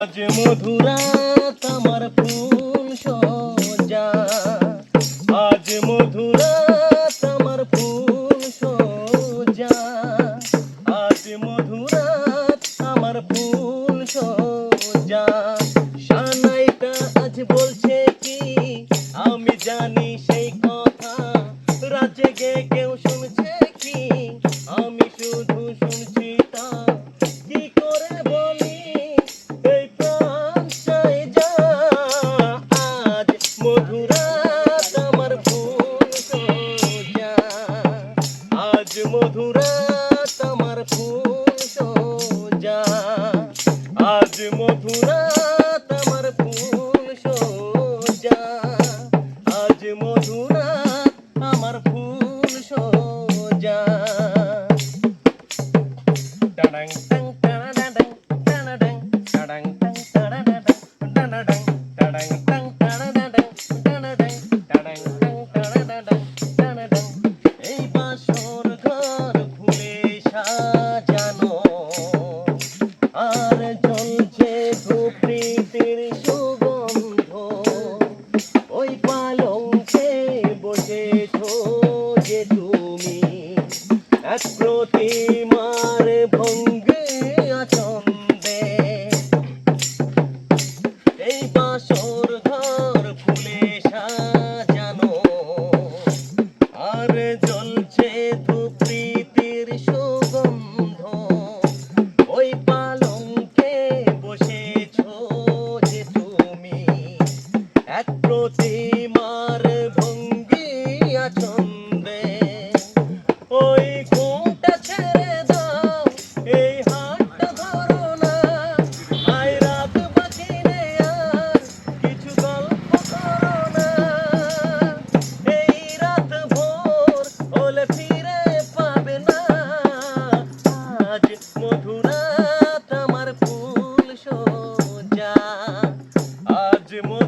আজ মধুরা তোমার ফুল da da da প্রতিমার ভঙ্গিয়া ওই কোনটা এই রাত ভোর হলে ফিরে পাবে আজ মধুরাত আমার ফুল সোজা, আজ মধুর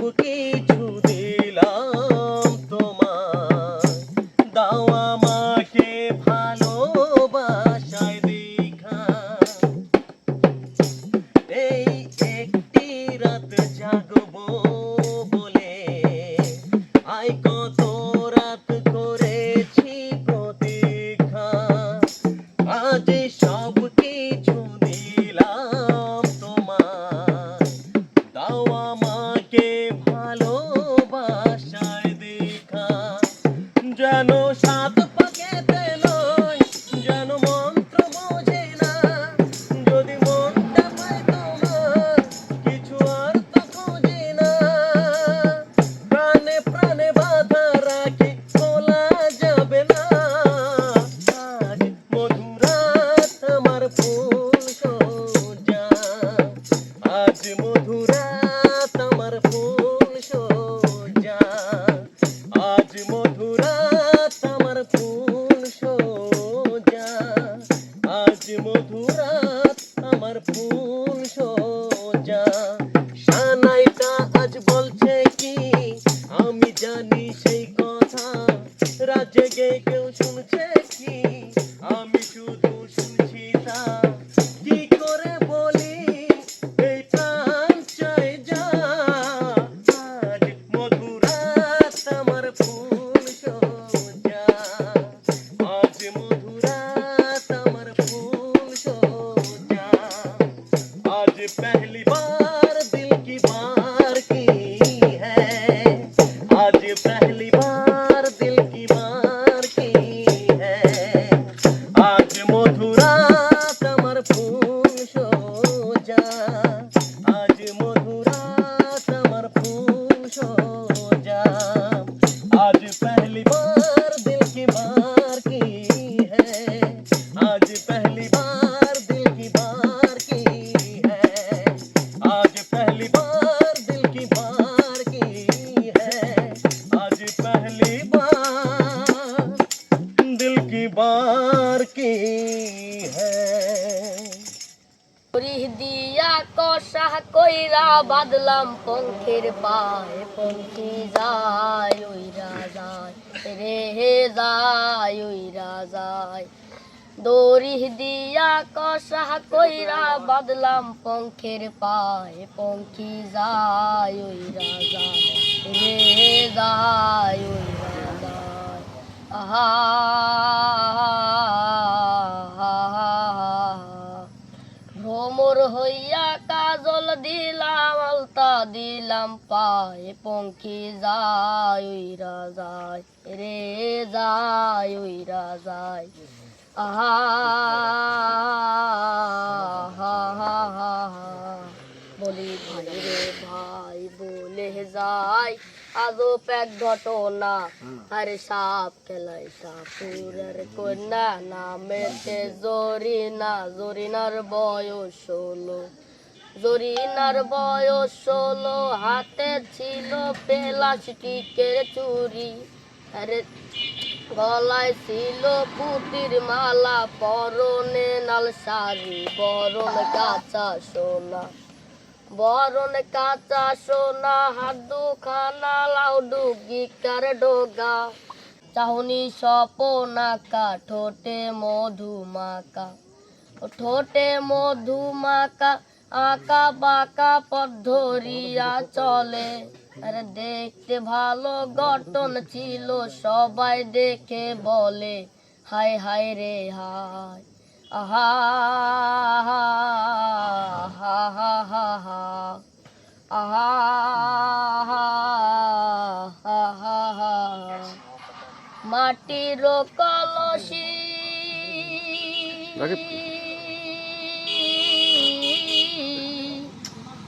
বুকে ছুঁতে ভালো জানি সেই কথা। রাজে গে You're back. কইরা বাদলাম পঙ্খের পায়, পঙ্খি যায় ওই যায়, রে হে যায় ওই যায়। দড়ি দিয়া কষা কইরা বাদলাম পঙ্খের পায়, পঙ্খি যায় ওই যায়। দিলাম পায়ে পঙ্খি যায় উইরা যায় রে যায় উইরা যায় আহা হা হা হা বলি, ভাই রে ভাই, বলে যায়, আজও এক ঘটনা আরে সাপ খেলায় সাপুরের কন্যা নামেতে জরিনা, জরিনার বয়স ষোলো। জরিনার বয়স ষোলো, হাতে ছিল প্লাস্টিকের চুরি আরে, গলায় ছিল পুতির মালা, পরনে নাল শাড়ি, বরণ কাঁচা সোনা। বরণ কাঁচা সোনা হাড্ডু খানা লাউডু গিকার ডোগা। চাহনি সপনাকা ঠোঁটে মধুমাকা। ঠোঁটে মধুমাকা আঁকা বাঁকা পদ্ধরিয়া চলে আরে দেখতে ভালো গঠন ছিল সবাই দেখে বলে হায় হায় রে হায় আহা হা হা হা হা আহা হা হা হা মাটির কলসি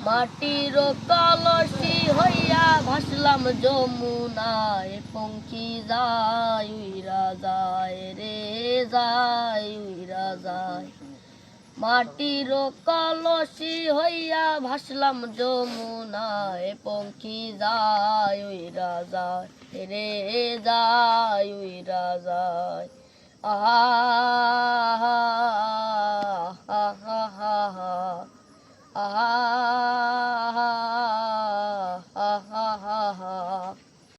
মাটির কলসি হইয়া ভাসলাম যমুনায়, পঙ্খি যায়, উইরা যায়, রে যায়, উইরা যায়। মাটির কলসি হইয়া ভাসলাম যমুনায়, পঙ্খি যায়, উইরা যায়, রে যায়, উইরা যায়। আহা হা হা হা হা